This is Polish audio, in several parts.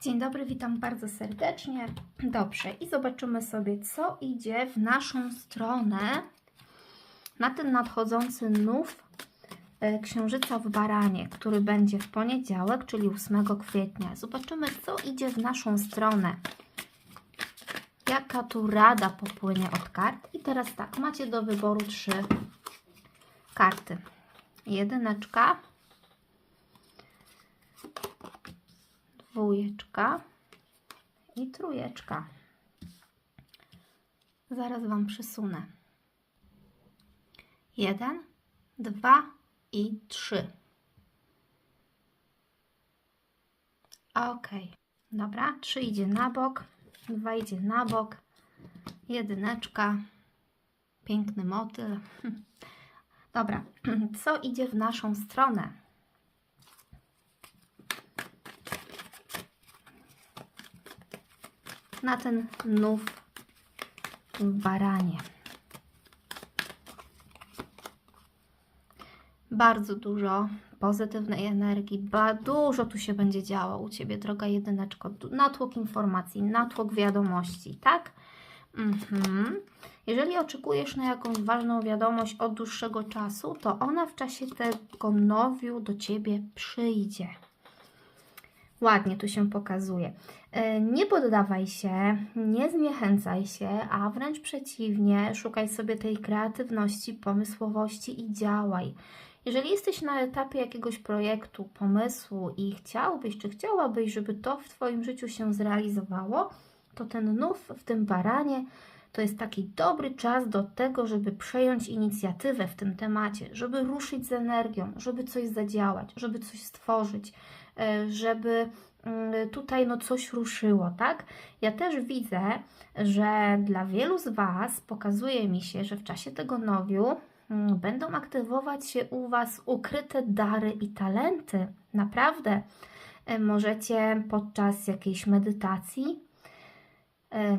Dzień dobry, witam bardzo serdecznie. Dobrze, i zobaczymy sobie, co idzie w naszą stronę na ten nadchodzący nów e, Księżyca w Baranie, który będzie w poniedziałek, czyli 8 kwietnia. Zobaczymy, co idzie w naszą stronę. Jaka tu rada popłynie od kart. I teraz tak, macie do wyboru trzy karty. Jedyneczka, dwójeczka i trójeczka. Zaraz Wam przysunę. Jeden, dwa i trzy. Ok, dobra, trzy idzie na bok, dwa idzie na bok, jedyneczka, piękny motyl. Dobra, co idzie w naszą stronę? Na ten nów baranie. Bardzo dużo pozytywnej energii, ba, dużo tu się będzie działo u Ciebie, droga jedyneczko. Natłok informacji, natłok wiadomości, tak? Mhm. Jeżeli oczekujesz na jakąś ważną wiadomość od dłuższego czasu, to ona w czasie tego nowiu do Ciebie przyjdzie. Ładnie tu się pokazuje. E, Nie poddawaj się, nie zniechęcaj się, a wręcz przeciwnie, szukaj sobie tej kreatywności, pomysłowości i działaj. Jeżeli jesteś na etapie jakiegoś projektu, pomysłu i chciałbyś, czy chciałabyś, żeby to w Twoim życiu się zrealizowało, to ten nów w tym baranie to jest taki dobry czas do tego, żeby przejąć inicjatywę w tym temacie, żeby ruszyć z energią, żeby coś zadziałać, żeby coś stworzyć, e, żeby mm, tutaj no coś ruszyło, tak? Ja też widzę, że dla wielu z Was pokazuje mi się, że w czasie tego nowiu mm, będą aktywować się u Was ukryte dary i talenty. Naprawdę e, możecie podczas jakiejś medytacji e,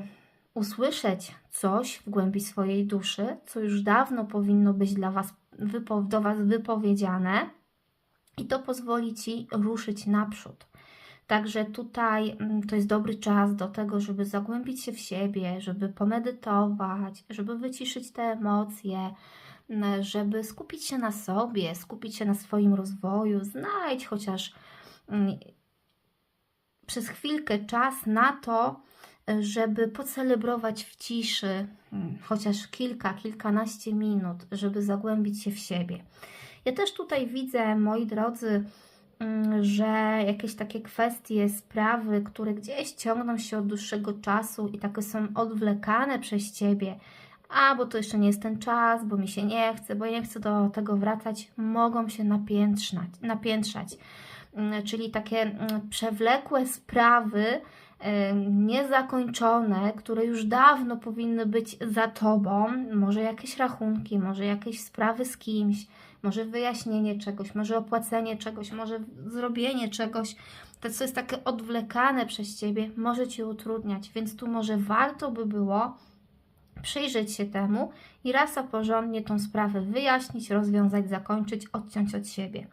usłyszeć coś w głębi swojej duszy, co już dawno powinno być dla was, wypo, do Was wypowiedziane, i to pozwoli Ci ruszyć naprzód. Także tutaj mm, to jest dobry czas do tego, żeby zagłębić się w siebie, żeby pomedytować, żeby wyciszyć te emocje, mm, żeby skupić się na sobie, skupić się na swoim rozwoju. Znajdź chociaż mm, przez chwilkę czas na to, żeby pocelebrować w ciszy, mm, chociaż kilka, kilkanaście minut, żeby zagłębić się w siebie. Ja też tutaj widzę, moi drodzy, mm, że jakieś takie kwestie, sprawy, które gdzieś ciągną się od dłuższego czasu i takie są odwlekane przez Ciebie, a bo to jeszcze nie jest ten czas, bo mi się nie chce, bo nie chcę do tego wracać, mogą się napiętrzać. napiętrzać. Mm, Czyli takie przewlekłe sprawy, niezakończone, które już dawno powinny być za Tobą, może jakieś rachunki, może jakieś sprawy z kimś, może wyjaśnienie czegoś, może opłacenie czegoś, może zrobienie czegoś, to co jest takie odwlekane przez Ciebie, może Ci utrudniać, więc tu może warto by było przyjrzeć się temu i raz a porządnie tą sprawę wyjaśnić, rozwiązać, zakończyć, odciąć od siebie.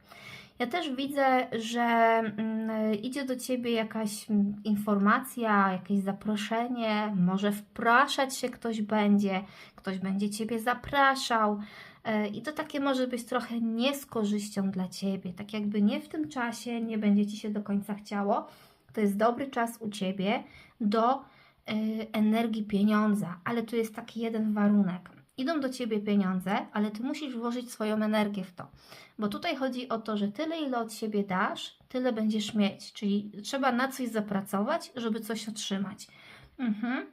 Ja też widzę, że mm, idzie do Ciebie jakaś mm, informacja, jakieś zaproszenie, może wpraszać się ktoś będzie, ktoś będzie Ciebie zapraszał. E, I to takie może być trochę nie z korzyścią dla Ciebie, tak jakby nie w tym czasie, nie będzie Ci się do końca chciało. To jest dobry czas u Ciebie do e, energii pieniądza, ale tu jest taki jeden warunek. Idą do Ciebie pieniądze, ale Ty musisz włożyć swoją energię w to. Bo tutaj chodzi o to, że tyle, ile od siebie dasz, tyle będziesz mieć. Czyli trzeba na coś zapracować, żeby coś otrzymać. Mhm.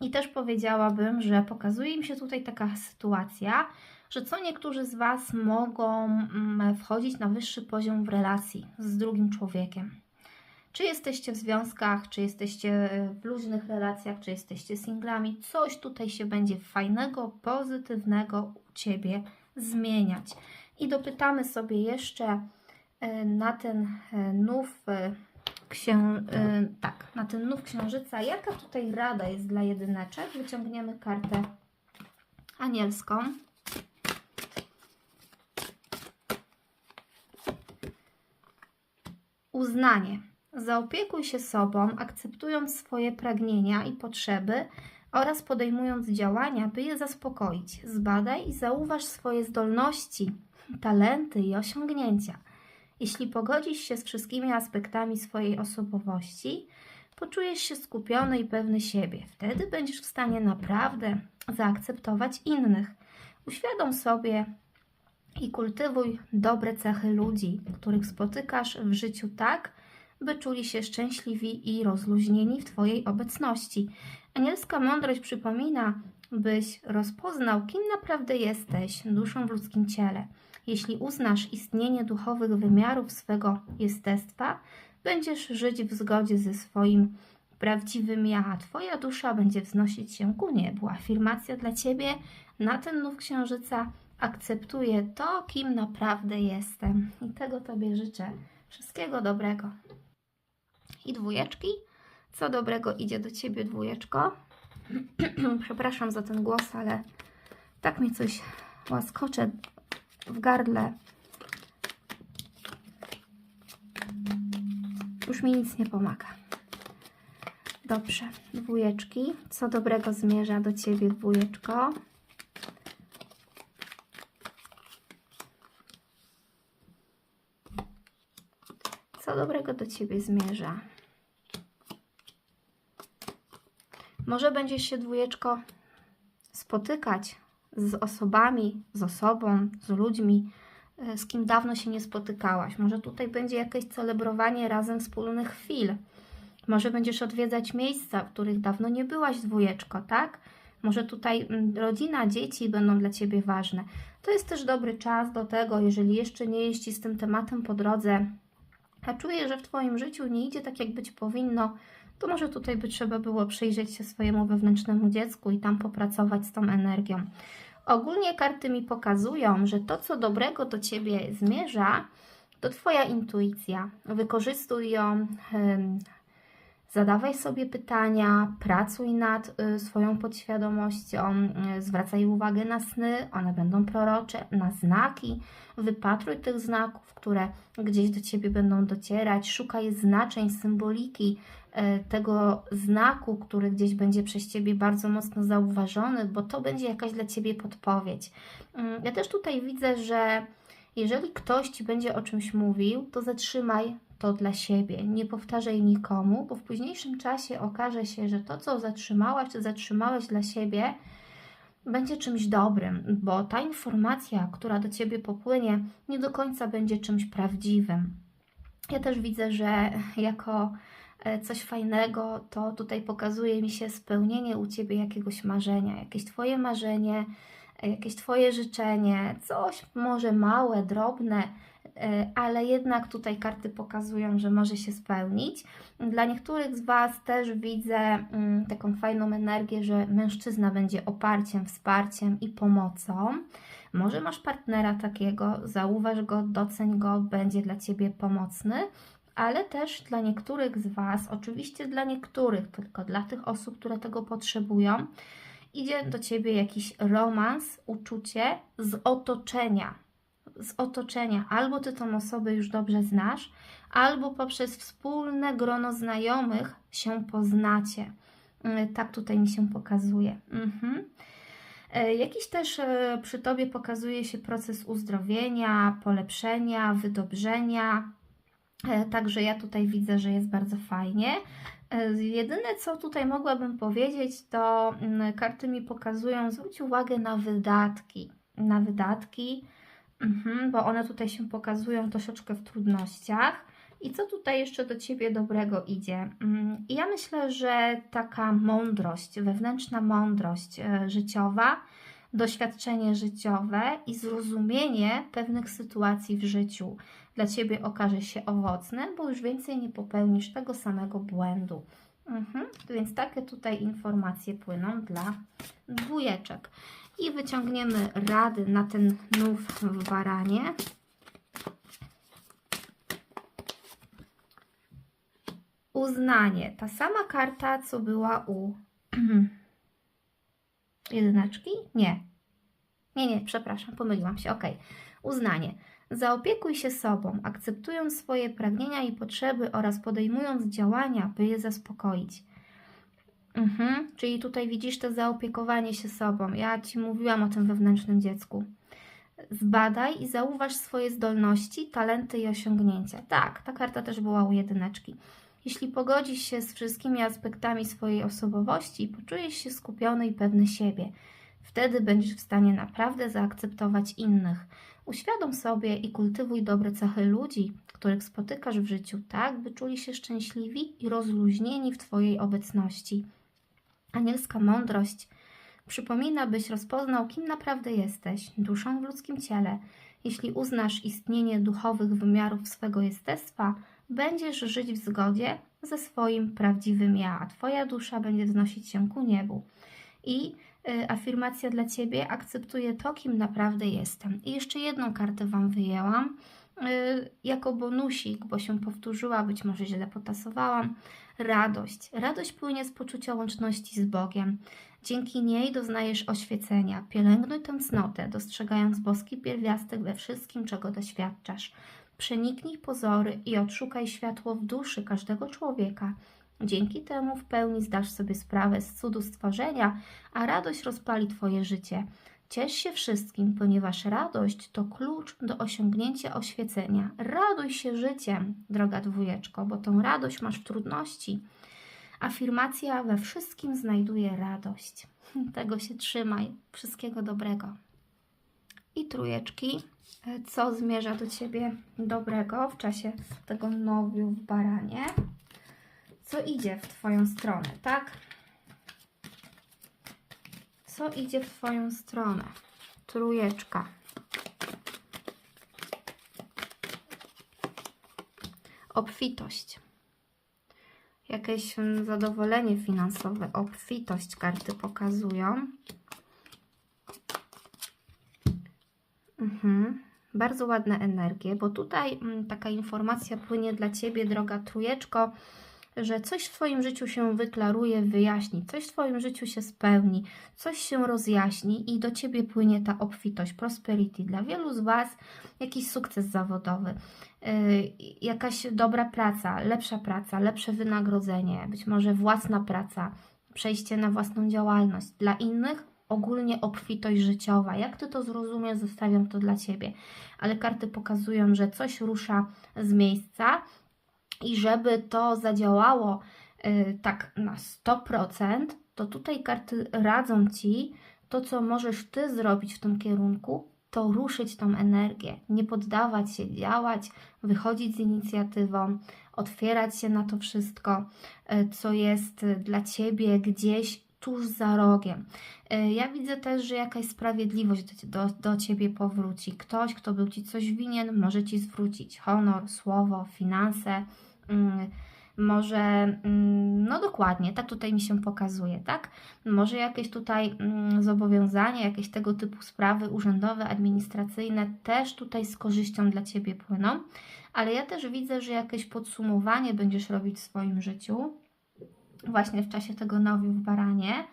I też powiedziałabym, że pokazuje mi się tutaj taka sytuacja, że co niektórzy z Was mogą mm, wchodzić na wyższy poziom w relacji z drugim człowiekiem. Czy jesteście w związkach, czy jesteście w luźnych relacjach, czy jesteście singlami, coś tutaj się będzie fajnego, pozytywnego u Ciebie zmieniać. I dopytamy sobie jeszcze e, na ten e, nów e, księ... tak, na ten nów księżyca, jaka tutaj rada jest dla jedyneczek? Wyciągniemy kartę anielską. Uznanie. Zaopiekuj się sobą, akceptując swoje pragnienia i potrzeby oraz podejmując działania, by je zaspokoić. Zbadaj i zauważ swoje zdolności, talenty i osiągnięcia. Jeśli pogodzisz się z wszystkimi aspektami swojej osobowości, poczujesz się skupiony i pewny siebie. Wtedy będziesz w stanie naprawdę zaakceptować innych. Uświadom sobie i kultywuj dobre cechy ludzi, których spotykasz w życiu tak, by czuli się szczęśliwi i rozluźnieni w Twojej obecności. Anielska mądrość przypomina, byś rozpoznał, kim naprawdę jesteś duszą w ludzkim ciele. Jeśli uznasz istnienie duchowych wymiarów swego jestestwa, będziesz żyć w zgodzie ze swoim prawdziwym ja, a Twoja dusza będzie wznosić się ku niebu. Afirmacja dla Ciebie na ten nów księżyca akceptuję to, kim naprawdę jestem. I tego Tobie życzę. Wszystkiego dobrego. I dwójeczki. Co dobrego idzie do Ciebie, dwójeczko? Przepraszam za ten głos, ale tak mi coś łaskocze w gardle. Już mi nic nie pomaga. Dobrze, dwójeczki. Co dobrego zmierza do Ciebie, dwójeczko? Co dobrego do Ciebie zmierza? Może będziesz się, dwójeczko, spotykać z osobami, z osobą, z ludźmi, e, z kim dawno się nie spotykałaś. Może tutaj będzie jakieś celebrowanie razem wspólnych chwil. Może będziesz odwiedzać miejsca, w których dawno nie byłaś, dwójeczko, tak? Może tutaj mm, rodzina, dzieci będą dla Ciebie ważne. To jest też dobry czas do tego, jeżeli jeszcze nie jeździ z tym tematem po drodze, a czuję, że w Twoim życiu nie idzie tak, jak być powinno, to może tutaj by trzeba było przyjrzeć się swojemu wewnętrznemu dziecku i tam popracować z tą energią. Ogólnie karty mi pokazują, że to, co dobrego do Ciebie zmierza, to Twoja intuicja. Wykorzystuj ją, zadawaj sobie pytania, pracuj nad y, swoją podświadomością, y, zwracaj uwagę na sny, one będą prorocze, na znaki, wypatruj tych znaków, które gdzieś do Ciebie będą docierać, szukaj znaczeń, symboliki, tego znaku, który gdzieś będzie przez Ciebie bardzo mocno zauważony, bo to będzie jakaś dla Ciebie podpowiedź. Mm, ja też tutaj widzę, że jeżeli ktoś Ci będzie o czymś mówił, to zatrzymaj to dla siebie. Nie powtarzaj nikomu, bo w późniejszym czasie okaże się, że to, co zatrzymałaś, czy zatrzymałeś dla siebie, będzie czymś dobrym, bo ta informacja, która do Ciebie popłynie, nie do końca będzie czymś prawdziwym. Ja też widzę, że jako e, coś fajnego, to tutaj pokazuje mi się spełnienie u Ciebie jakiegoś marzenia, jakieś Twoje marzenie, e, jakieś Twoje życzenie, coś może małe, drobne, E, ale jednak tutaj karty pokazują, że może się spełnić. Dla niektórych z Was też widzę mm, taką fajną energię, że mężczyzna będzie oparciem, wsparciem i pomocą. Może masz partnera takiego, zauważ go, doceń go, będzie dla Ciebie pomocny, ale też dla niektórych z Was, oczywiście dla niektórych, tylko dla tych osób, które tego potrzebują, idzie do Ciebie jakiś romans, uczucie z otoczenia, z otoczenia. Albo ty tą osobę już dobrze znasz, albo poprzez wspólne grono znajomych się poznacie. Mm, tak tutaj mi się pokazuje. Mhm. E, jakiś też e, przy Tobie pokazuje się proces uzdrowienia, polepszenia, wydobrzenia. E, także ja tutaj widzę, że jest bardzo fajnie. Jedyne, co tutaj mogłabym powiedzieć, to mm, karty mi pokazują, zwróć uwagę na wydatki. Na wydatki, Mhm, bo one tutaj się pokazują troszeczkę w trudnościach. I co tutaj jeszcze do Ciebie dobrego idzie? Mm, I ja myślę, że taka mądrość, wewnętrzna mądrość e, życiowa, doświadczenie życiowe i zrozumienie pewnych sytuacji w życiu dla Ciebie okaże się owocne, bo już więcej nie popełnisz tego samego błędu. Mhm, więc takie tutaj informacje płyną dla dwójeczek i wyciągniemy rady na ten nów w baranie. Uznanie. Ta sama karta, co była u jedyneczki? Nie. Nie, nie, przepraszam, pomyliłam się. Ok. Uznanie. Zaopiekuj się sobą, akceptując swoje pragnienia i potrzeby oraz podejmując działania, by je zaspokoić. Mhm, czyli tutaj widzisz to zaopiekowanie się sobą. Ja Ci mówiłam o tym wewnętrznym dziecku. Zbadaj i zauważ swoje zdolności, talenty i osiągnięcia. Tak, ta karta też była u jedyneczki. Jeśli pogodzisz się z wszystkimi aspektami swojej osobowości poczujesz się skupiony i pewny siebie, wtedy będziesz w stanie naprawdę zaakceptować innych. Uświadom sobie i kultywuj dobre cechy ludzi, których spotykasz w życiu, tak by czuli się szczęśliwi i rozluźnieni w Twojej obecności. Anielska mądrość przypomina, byś rozpoznał, kim naprawdę jesteś, duszą w ludzkim ciele. Jeśli uznasz istnienie duchowych wymiarów swego jestestwa, będziesz żyć w zgodzie ze swoim prawdziwym ja, a Twoja dusza będzie wznosić się ku niebu. I afirmacja dla Ciebie akceptuję to, kim naprawdę jestem. I jeszcze jedną kartę Wam wyjęłam y, jako bonusik, bo się powtórzyła, być może źle potasowałam. Radość. Radość płynie z poczucia łączności z Bogiem. Dzięki niej doznajesz oświecenia. Pielęgnuj tę cnotę, dostrzegając boski pierwiastek we wszystkim, czego doświadczasz. Przeniknij pozory i odszukaj światło w duszy każdego człowieka. Dzięki temu w pełni zdasz sobie sprawę z cudu stworzenia, a radość rozpali Twoje życie. Ciesz się wszystkim, ponieważ radość to klucz do osiągnięcia oświecenia. Raduj się życiem, droga dwójeczko, bo tą radość masz w trudności. Afirmacja we wszystkim znajduje radość. Tego się trzymaj. Wszystkiego dobrego. I trójeczki, co zmierza do Ciebie dobrego w czasie tego nowiu w baranie? Co idzie w Twoją stronę, tak? Co idzie w Twoją stronę? Trójeczka. Obfitość. Jakieś zadowolenie finansowe, obfitość karty pokazują. Mhm. Bardzo ładne energie, bo tutaj mm, taka informacja płynie dla Ciebie, droga trójeczko, że coś w Twoim życiu się wyklaruje, wyjaśni, coś w Twoim życiu się spełni, coś się rozjaśni i do Ciebie płynie ta obfitość, prosperity. Dla wielu z Was jakiś sukces zawodowy, yy, jakaś dobra praca, lepsza praca, lepsze wynagrodzenie, być może własna praca, przejście na własną działalność. Dla innych ogólnie obfitość życiowa. Jak Ty to zrozumiesz, zostawiam to dla Ciebie. Ale karty pokazują, że coś rusza z miejsca, i żeby to zadziałało y, tak na 100%, to tutaj karty radzą Ci to, co możesz Ty zrobić w tym kierunku, to ruszyć tą energię, nie poddawać się, działać, wychodzić z inicjatywą, otwierać się na to wszystko, y, co jest dla Ciebie gdzieś tuż za rogiem. Y, ja widzę też, że jakaś sprawiedliwość do, do Ciebie powróci. Ktoś, kto był Ci coś winien, może Ci zwrócić honor, słowo, finanse, Mm, może, mm, no dokładnie, tak tutaj mi się pokazuje, tak? Może jakieś tutaj mm, zobowiązania, jakieś tego typu sprawy urzędowe, administracyjne też tutaj z korzyścią dla Ciebie płyną, ale ja też widzę, że jakieś podsumowanie będziesz robić w swoim życiu, właśnie w czasie tego nowiu w baranie,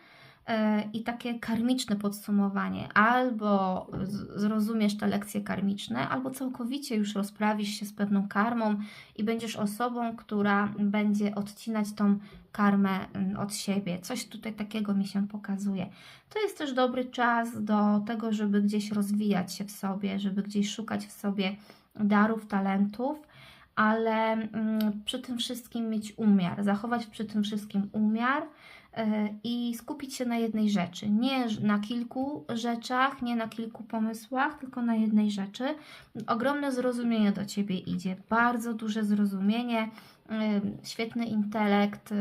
i takie karmiczne podsumowanie. Albo zrozumiesz te lekcje karmiczne, albo całkowicie już rozprawisz się z pewną karmą i będziesz osobą, która będzie odcinać tą karmę mm, od siebie. Coś tutaj takiego mi się pokazuje. To jest też dobry czas do tego, żeby gdzieś rozwijać się w sobie, żeby gdzieś szukać w sobie darów, talentów ale mm, przy tym wszystkim mieć umiar, zachować przy tym wszystkim umiar, E, i skupić się na jednej rzeczy. Nie na kilku rzeczach, nie na kilku pomysłach, tylko na jednej rzeczy. Ogromne zrozumienie do Ciebie idzie, bardzo duże zrozumienie, świetny intelekt,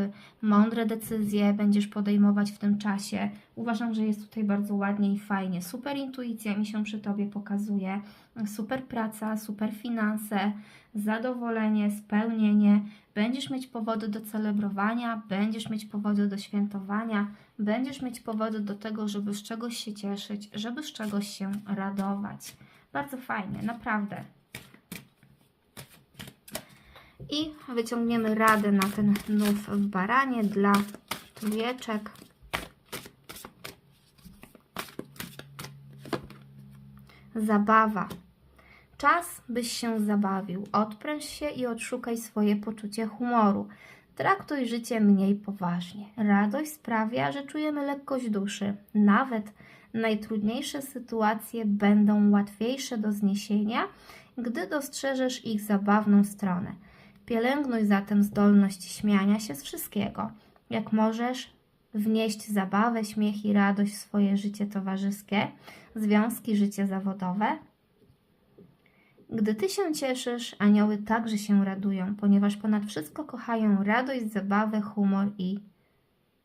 mądre decyzje będziesz podejmować w tym czasie. Uważam, że jest tutaj bardzo ładnie i fajnie. Super intuicja mi się przy Tobie pokazuje, super praca, super finanse, zadowolenie, spełnienie. Będziesz mieć powody do celebrowania, będziesz mieć powody do świętowania, będziesz mieć powody do tego, żeby z czegoś się cieszyć, żeby z czegoś się radować. Bardzo fajnie, naprawdę. I wyciągniemy radę na ten nów w baranie dla trójeczek. Zabawa Czas, byś się zabawił. Odpręż się i odszukaj swoje poczucie humoru. Traktuj życie mniej poważnie. Radość sprawia, że czujemy lekkość duszy. Nawet najtrudniejsze sytuacje będą łatwiejsze do zniesienia, gdy dostrzeżesz ich zabawną stronę. Pielęgnuj zatem zdolność śmiania się z wszystkiego. Jak możesz, wnieść zabawę, śmiech i radość w swoje życie towarzyskie, związki, życie zawodowe. Gdy ty się cieszysz, anioły także się radują, ponieważ ponad wszystko kochają radość, zabawę, humor i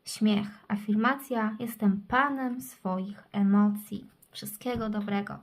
śmiech. Afirmacja: Jestem panem swoich emocji. Wszystkiego dobrego.